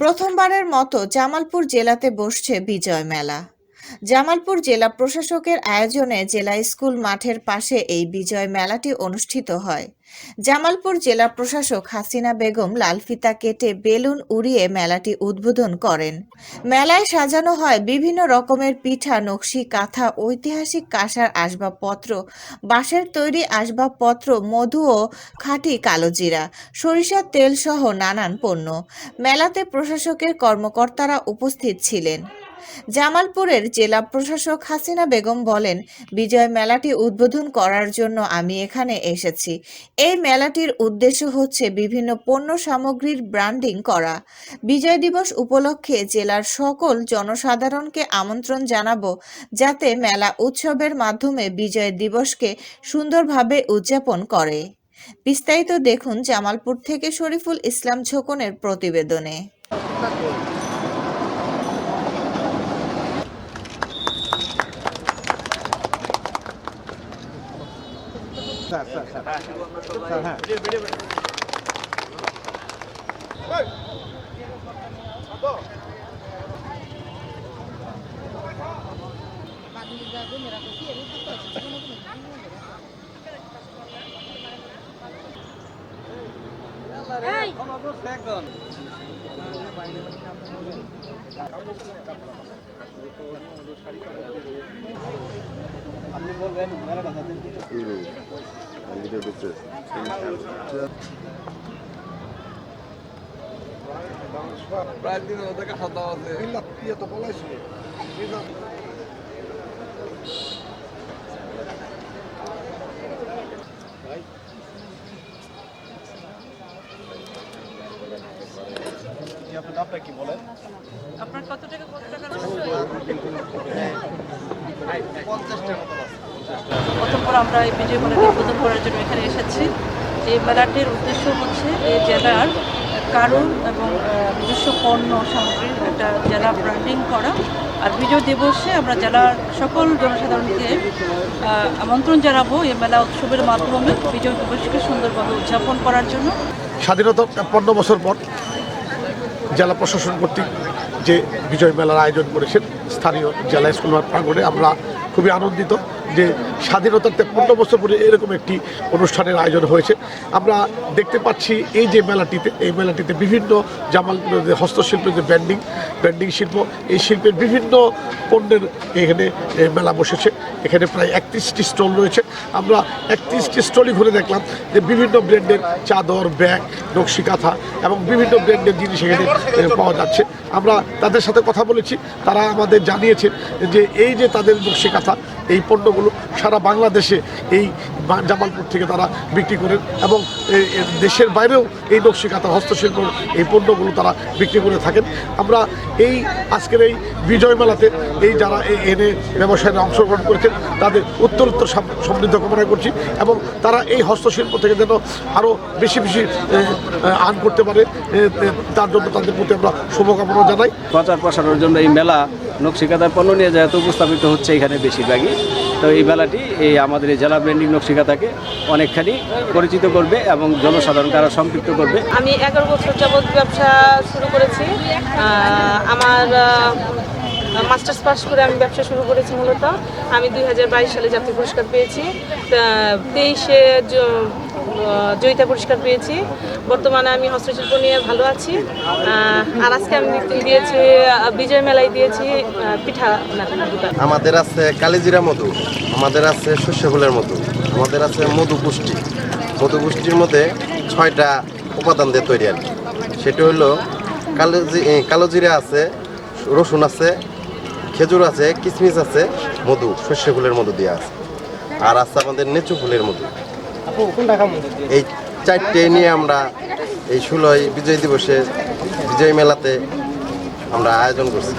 প্রথমবারের মতো জামালপুর জেলাতে বসছে বিজয় মেলা। জামালপুর জেলা প্রশাসকের আয়োজনে জেলা স্কুল মাঠের পাশে এই বিজয় মেলাটি অনুষ্ঠিত হয়। জামালপুর জেলা প্রশাসক হাসিনা বেগম লালফিতা কেটে বেলুন উড়িয়ে মেলাটি উদ্বোধন করেন। মেলায় সাজানো হয় বিভিন্ন রকমের পিঠা, নকশি, কাঁথা, ঐতিহাসিক কাঁসার আসবাবপত্র, বাঁশের তৈরি আসবাবপত্র, মধু ও খাঁটি কালোজিরা সরিষার তেল সহ নানান পণ্য। মেলাতে প্রশাসকের কর্মকর্তারা উপস্থিত ছিলেন। জামালপুরের জেলা প্রশাসক হাসিনা বেগম বলেন, বিজয় মেলাটি উদ্বোধন করার জন্য আমি এখানে এসেছি। এই মেলাটির উদ্দেশ্য হচ্ছে বিভিন্ন পণ্য সামগ্রীর ব্র্যান্ডিং করা। বিজয় দিবস উপলক্ষে জেলার সকল জনসাধারণকে আমন্ত্রণ জানাব, যাতে মেলা উৎসবের মাধ্যমে বিজয় দিবসকে সুন্দরভাবে উদযাপন করে। বিস্তারিত দেখুন জামালপুর থেকে শরীফুল ইসলাম ঝোকনের প্রতিবেদনে। স্যার স্যার স্যার স্যার হ্যাঁ আপনি বলবেন কি বলেন আপনার কত টাকা কত টাকা পঞ্চাশ টাকা মতো আছে প্রথম করে আমরা এই বিজয় মেলাটি উদ্বোধন করার জন্য এখানে এসেছি। এই মেলাটির উদ্দেশ্য হচ্ছে এই জেলার কারণ এবং নিজস্ব পণ্য সামগ্রীর একটা জেলা ব্র্যান্ডিং করা। আর বিজয় দিবসে আমরা জেলার সকল জনসাধারণকে আমন্ত্রণ জানাব এই মেলা উৎসবের মাধ্যমে বিজয় দিবসকে সুন্দরভাবে উদযাপন করার জন্য। স্বাধীনতা পনেরো বছর পর জেলা প্রশাসন কর্তৃক যে বিজয় মেলার আয়োজন করেছেন, স্থানীয় জেলা স্কুল প্রাঙ্গণে আমরা খুবই আনন্দিত। যে স্বাধীনতার পনেরো বছর পরে এরকম একটি অনুষ্ঠানের আয়োজন হয়েছে। আমরা দেখতে পাচ্ছি এই যে মেলাটিতে, এই মেলাটিতে বিভিন্ন যে হস্তশিল্পের যে ব্যান্ডিং ব্যান্ডিং শিল্প, এই শিল্পের বিভিন্ন পণ্যের এখানে মেলা বসেছে। এখানে প্রায় একত্রিশটি স্টল রয়েছে। আমরা একত্রিশটি স্টলই ঘুরে দেখলাম যে বিভিন্ন ব্র্যান্ডের চাদর, ব্যাগ নকশি কাঁথা এবং বিভিন্ন ব্র্যান্ডের জিনিস এখানে পাওয়া যাচ্ছে। আমরা তাদের সাথে কথা বলেছি। তারা আমাদের জানিয়েছে যে এই যে তাদের নকশি কাঁথা এই পণ্যগুলো সারা বাংলাদেশে এই জামালপুর থেকে তারা বিক্রি করেন এবং দেশের বাইরেও এই নকশি কাঁথা হস্তশিল্প এই পণ্যগুলো তারা বিক্রি করে থাকেন। আমরা এই আজকের এই বিজয় মেলাতে এই যারা এনে ব্যবসায়ীরা অংশগ্রহণ করেছেন, তাদের উত্তরোত্তর সাম- সমৃদ্ধ কামনা করছি এবং তারা এই হস্তশিল্প থেকে যেন আরও বেশি বেশি আর্ন করতে পারে তার জন্য তাদের প্রতি আমরা শুভকামনা জানাই। প্রচার প্রসারের জন্য এই মেলা নকশিকাতার পণ্য নিয়ে যেহেতু উপস্থাপিত হচ্ছে এখানে বেশিরভাগই, তো এই মেলাটি এই আমাদের এই জেলা ব্র্যান্ডিং নকশিকাতাকে অনেকখানি পরিচিত করবে এবং জনসাধারণকে আরও সম্পৃক্ত করবে। আমি এগারো বছর যাবৎ ব্যবসা শুরু করেছি। আমার মাস্টার্স পাস করে আমি ব্যবসা শুরু করেছি মূলত। আমি দু হাজার বাইশ সালে জাতীয় পুরস্কার পেয়েছি। তেইশে জয়িতা পুরস্কার পেয়েছি। বর্তমানে আমি হস্তশিল্প নিয়ে ভালো আছি। আর আজকে আমি দিয়েছি বিজয় মেলায় দিয়েছি পিঠা আমাদের আছে কালিজিরা মধু আমাদের আছে শস্য ফুলের মধু আমাদের আছে মধু পুষ্টি। মধু পুষ্টির মধ্যে ছয়টা উপাদান দিয়ে তৈরি আর সেটা হলো কালো জি- এ, কালো জিরা আছে রসুন আছে খেজুর আছে কিসমিস আছে মধু সর্ষে ফুলের মধু দিয়ে আছে। আর আছে আমাদের নেচু ফুলের মধু। এই চারটে নিয়ে আমরা এই ষোলোই বিজয় দিবসে বিজয় মেলাতে আমরা আয়োজন করছি।